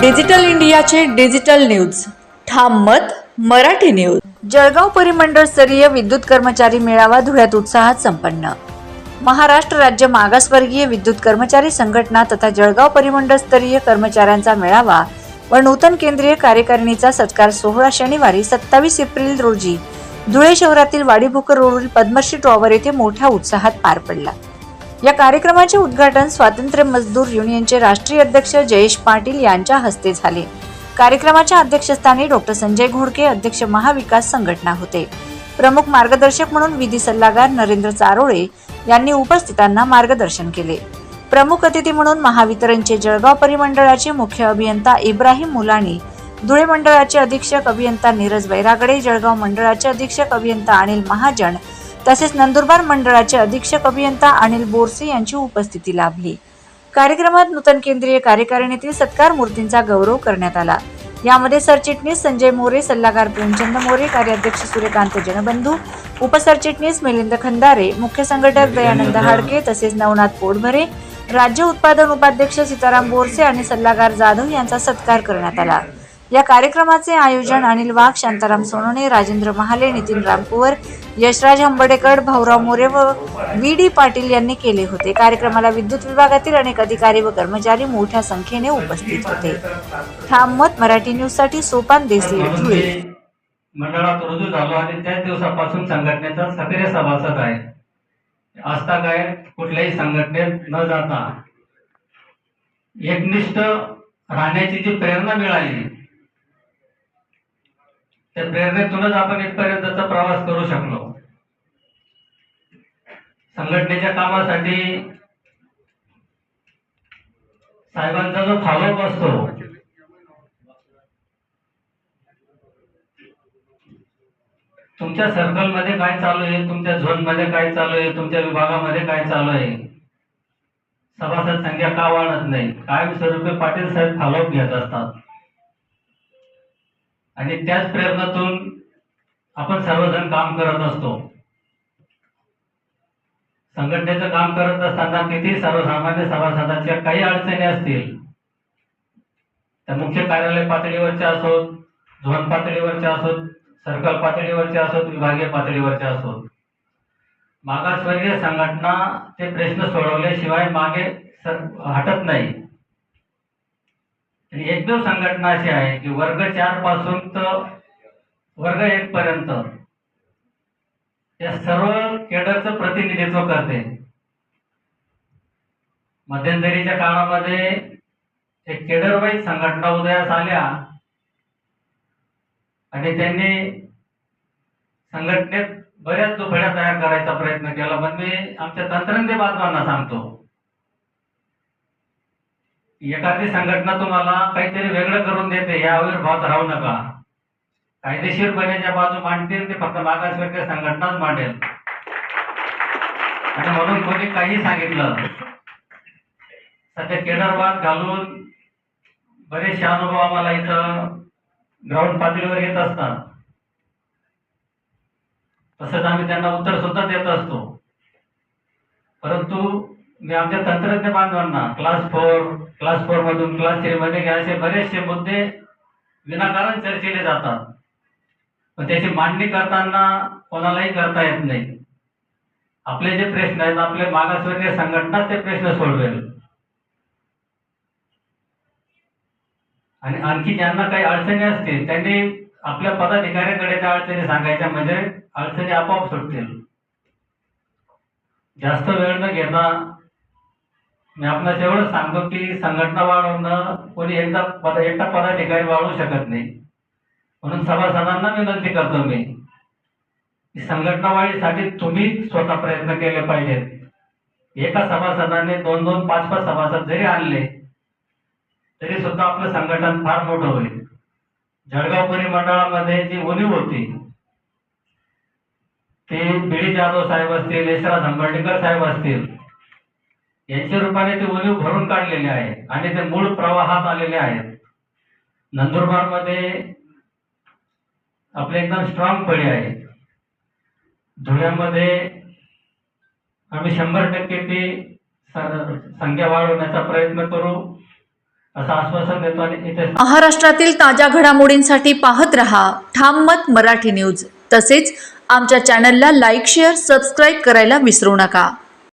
Digital इंडियाचे digital news. ठाम मत मराठी न्यूज. जळगाव परिमंडळ स्तरीय विद्युत कर्मचारी मेळावा धुळ्यात उत्साहात संपन्न. महाराष्ट्र राज्य मागासवर्गीय विद्युत कर्मचारी संघटना तथा जळगाव परिमंडळ स्तरीय कर्मचाऱ्यांचा मेळावा व नूतन केंद्रीय कार्यकारिणीचा सत्कार सोहळा शनिवारी सत्तावीस एप्रिल रोजी धुळे शहरातील वाडीभोकर रोडवरील पद्मश्री टॉवर येथे मोठ्या उत्साहात पार पडला. या कार्यक्रमाचे उद्घाटन स्वातंत्र्य मजदूर युनियनचे राष्ट्रीय अध्यक्ष जयेश पाटील यांच्या हस्ते झाले. कार्यक्रमाच्या अध्यक्षस्थानी डॉक्टर संजय घोडके अध्यक्ष महाविकास संघटना होते. प्रमुख मार्गदर्शक म्हणून विधी सल्लागार नरेंद्र चारोळे यांनी उपस्थितांना मार्गदर्शन केले. प्रमुख अतिथी म्हणून महावितरणचे जळगाव परिमंडळाचे मुख्य अभियंता इब्राहिम मुलानी धुळे मंडळाचे अधीक्षक अभियंता नीरज वैरागडे जळगाव मंडळाचे अधीक्षक अभियंता अनिल महाजन तसेच नंदुरबार मंडळाचे अधीक्षक अभियंता अनिल बोरसे यांची उपस्थिती लाभली. कार्यक्रमात नूतन केंद्रीय कार्यकारिणीतील सत्कार मूर्तींचा गौरव करण्यात आला. यामध्ये सरचिटणीस संजय मोरे सल्लागार प्रेमचंद मोरे कार्याध्यक्ष सूर्यकांत जनबंधू उपसरचिटणीस मिलिंद खंदारे मुख्य संघटक दयानंद हाडके. तसेच नवनाथ पोटभरे राज्य उत्पादन उपाध्यक्ष सीताराम बोरसे आणि सल्लागार जाधव यांचा सत्कार करण्यात आला. या कार्यक्रमाचे आयोजन अनिल वाघ शांताराम सोनोने राजेंद्र महाले नितीन रामकुवर यशराज हंबडेकर भाऊराव मोरे व व्ही डी पाटील यांनी केले होते. कार्यक्रमाला विद्युत विभागातील अनेक अधिकारी व कर्मचारी मोठ्या संख्येने उपस्थित होते. ठाम मत मराठी न्यूजसाठी सोपान देसले धुळे. मंडळात रुजू झालो आणि त्याच दिवसापासून संघटनेचा सक्रिय सभासद आहे. असता काय कुठल्याही संघटनेत न जाता एकनिष्ठ राहण्याची जी प्रेरणा मिळाली त्या प्रेरणेतूनच आपण इथपर्यंतचा प्रवास करू शकलो. संघटनेच्या कामासाठी साहेबांचा जो फॉलोअप असतो तुमच्या सर्कलमध्ये काय चालू आहे तुमच्या झोनमध्ये काय चालू आहे तुमच्या विभागामध्ये काय चालू आहे? सभासद संख्या का वाढत नाही? कायमस्वरूपी पाटील साहेब फॉलोअप घेत असतात. आणि त्याच प्रयत्नातून आपण सर्वजण काम करत असतो. संघटनेचं काम करत असताना किती सर्वसामान्य सभासदांच्या काही अडचणी असतील त्या मुख्य कार्यालय पातळीवरच्या असोत झोन पातळीवरच्या असोत सर्कल पातळीवरच्या असोत विभागीय पातळीवरच्या असोत. मागासवर्गीय संघटना ते प्रश्न सोडवल्याशिवाय मागे सर- हटत नाही. एकमेव संघटना अशी आहे की वर्ग चारपासून तर वर्ग एक पर्यंत या सर्व केडरचं प्रतिनिधित्व करते. मध्यंतरीच्या काळामध्ये एक केडरवाईज संघटना उदयास आल्या आणि त्यांनी संघटनेत बऱ्याच दुफड्या तयार करायचा प्रयत्न केला. पण मी आमच्या तंत्रज्ञ बांधवांना सांगतो. एखादी संघटना तुम्हाला काहीतरी वेगळं करून देते या आविर्भावात राहू नका. कायदेशीरपणे ज्या बाजू मांडतील ते फक्त मागासवर्गीय संघटनाच मांडेल. आणि म्हणून कोणी काही सांगितलं सध्या केदारबाद घालून बरेचसे अनुभव आम्हाला इथं ग्राउंड पातळीवर येत असतात. तसंच आम्ही त्यांना उत्तर सुद्धा देत असतो. परंतु मी आमच्या तंत्रज्ञ बांधवांना क्लास फोर क्लास फोर मधून क्लास थ्री मध्ये असे बरेचसे मुद्दे विनाकारण चर्चेले जातात. पण त्याची मांडणी करताना कोणालाही करता येत नाही. आपले जे प्रश्न आहेत आपले मागासवर्गीय संघटना ते प्रश्न सोडवेल. आणि आणखी ज्यांना काही अडचणी असतील त्यांनी आपल्या पदाधिकाऱ्याकडे त्या अडचणी सांगायच्या म्हणजे अडचणी आपोआप सुटतील. जास्त वेळ न घेता मी आपल्याला एवढं सांगतो की संघटना वाढवणं कोणी एकदा पद एकटा पदाधिकारी वाढवू शकत नाही. म्हणून सभासदांना विनंती करतो मी की संघटना वाढीसाठी तुम्ही स्वतः प्रयत्न केले पाहिजेत. एका सभासदाने दोन दोन पाच पाच सभासद जरी आणले तरी सुद्धा आपलं संघटन फार मोठं होईल. जळगाव परिमंडळामध्ये जी उणीव होती ते बिडी जाधव साहेब असतील यशराज हंबर्डीकर साहेब असतील यांच्या रूपाने ते ओलीव भरून काढलेले आहेत आणि ते मूळ प्रवाहात आलेले आहेत. नंदुरबारमध्ये आपले एकदम स्ट्रॉंग फळे आहेत. धुळ्यामध्ये आम्ही शंभर टक्के ती संख्या वाढवण्याचा प्रयत्न करू असं आश्वासन देतो आणि इथे महाराष्ट्रातील ताज्या घडामोडींसाठी पाहत रहा ठाम मत मराठी न्यूज. तसेच आमच्या चॅनलला लाईक शेअर सबस्क्राईब करायला विसरू नका.